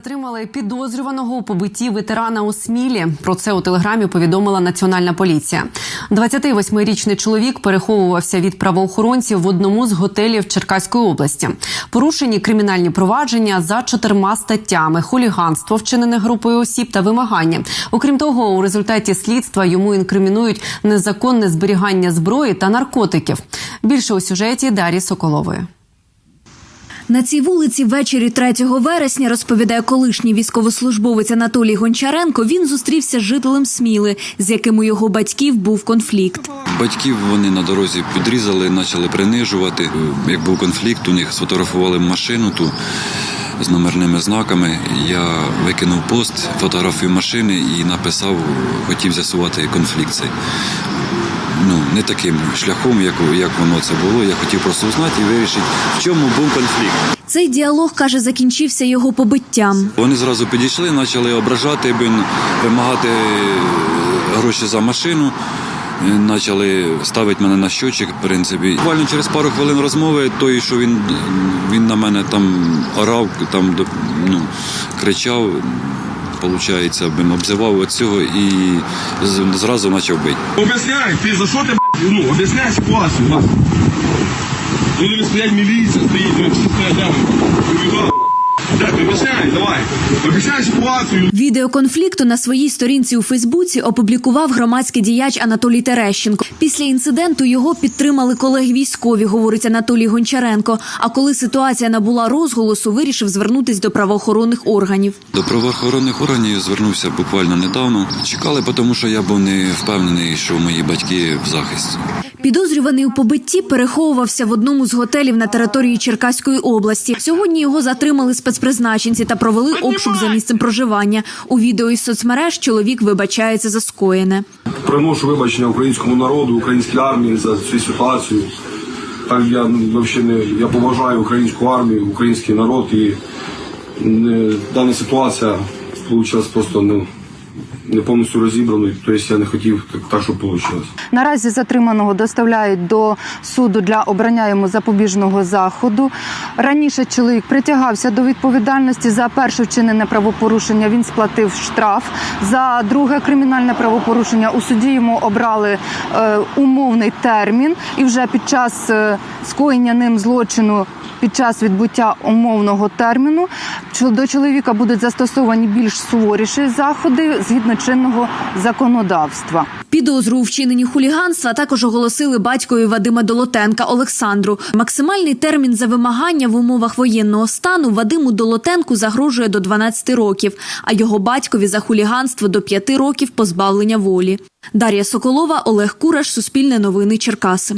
Затримали підозрюваного у побитті ветерана у Смілі. Про це у телеграмі повідомила національна поліція. 28-річний чоловік переховувався від правоохоронців в одному з готелів Черкаської області. Порушені кримінальні провадження за чотирма статтями: хуліганство, вчинене групою осіб та вимагання. Окрім того, у результаті слідства йому інкримінують незаконне зберігання зброї та наркотиків. Більше у сюжеті Дарі Соколової. На цій вулиці ввечері 3 вересня розповідає колишній військовослужбовець Анатолій Гончаренко. Він зустрівся з жителем Сміли, з яким у його батьків був конфлікт. Батьків вони на дорозі підрізали, почали принижувати. Як був конфлікт, у них сфотографували машину ту з номерними знаками. Я викинув пост, фотографію машини і написав, хотів з'ясувати конфлікт цей. Ну, не таким шляхом, як, як воно це було. Я хотів просто узнати і вирішити, в чому був конфлікт. Цей діалог каже, закінчився його побиттям. Вони зразу підійшли, почали ображати, вимагати гроші за машину. е, Почали ставити мене на щочик, в принципі. Буквально через пару хвилин розмови, той, що він, він на мене там орав, там ну, кричав, получається, блін, обзивав цього і зразу почав бити. Об'ясняй, ти за що ти блядь, ну, об'ясняй ситуацію. Вас. Ну, стоять міліція, стоїть, ну, всі об'ясняй, давай. Об'ясняй ситуацію. Відео конфлікту на своїй сторінці у Фейсбуці опублікував громадський діяч Анатолій Терещенко. Після інциденту його підтримали колеги військові, говорить Анатолій Гончаренко. А коли ситуація набула розголосу, вирішив звернутись до правоохоронних органів. До правоохоронних органів звернувся буквально недавно. Чекали, тому що я був не впевнений, що мої батьки в захисті. Підозрюваний у побитті переховувався в одному з готелів на території Черкаської області. Сьогодні його затримали спецпризначенці та провели обшук за місцем проживання. У відео із соцмереж чоловік вибачається за скоєне. приношу вибачення українському народу, українській армії за цю ситуацію. Так я взагалі не я поважаю українську армію, український народ і не, дана ситуація вийшла просто ну, не повністю розібраною. Тобто я не хотів так, так щоб вийшло. Наразі затриманого доставляють до суду для обрання йому запобіжного заходу. Раніше чоловік притягався до відповідальності за перше вчинене правопорушення. Він сплатив штраф. За друге кримінальне правопорушення у суді йому обрали е, умовний термін, і вже під час е, скоєння ним злочину. Під час відбуття умовного терміну до чоловіка будуть застосовані більш суворіші заходи згідно чинного законодавства. Підозру у вчиненні хуліганства також оголосили батькові Вадима Долотенка Олександру. Максимальний термін за вимагання в умовах воєнного стану Вадиму Долотенку загрожує до 12 років, а його батькові за хуліганство до 5 років позбавлення волі. Дар'я Соколова, Олег Кураш, Суспільне новини, Черкаси.